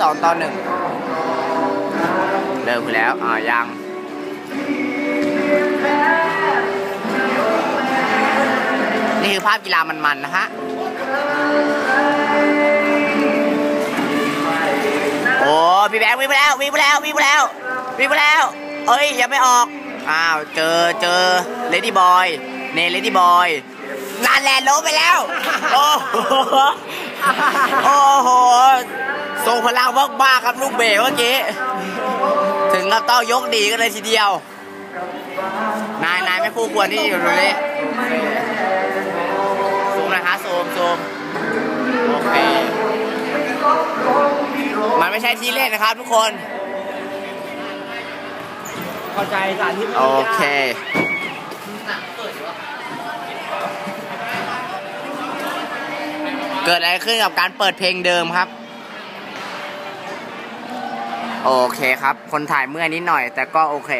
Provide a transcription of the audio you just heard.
สองต่อหนึ่งเริ่มไปแล้ว อ่ายังนี่คือภาพกีฬามันๆนะฮะ โอ้ พี่แบงค์วิ่งไปแล้ววิ่งไปแล้ววิ่งไปแล้ววิ่งไปแล้ว เอ้ย ยังไม่ออก อ้าว เจอเจอเลดี้บอยเนเลดี้บอยนานแลนด์ล้มไปแล้ว โอ้โหโอ้โห งพลังมากๆครับลูกเบรกเมื่อกี้ ถึงกับต้องยกดีกันเลยทีเดียว นายนายไม่คู่ควรที่อยู่ตรงนี้ซูมหนะฮะซูมซูมโอเคมันไม่ใช่ที่เล่นนะครับทุกคน เข้าใจสาธิตโอเคเกิดอะไรขึ้นกับการเปิดเพลงเดิมครับ โอเคครับ คนถ่ายเมื่อยนิดหน่อย แต่ก็โอเค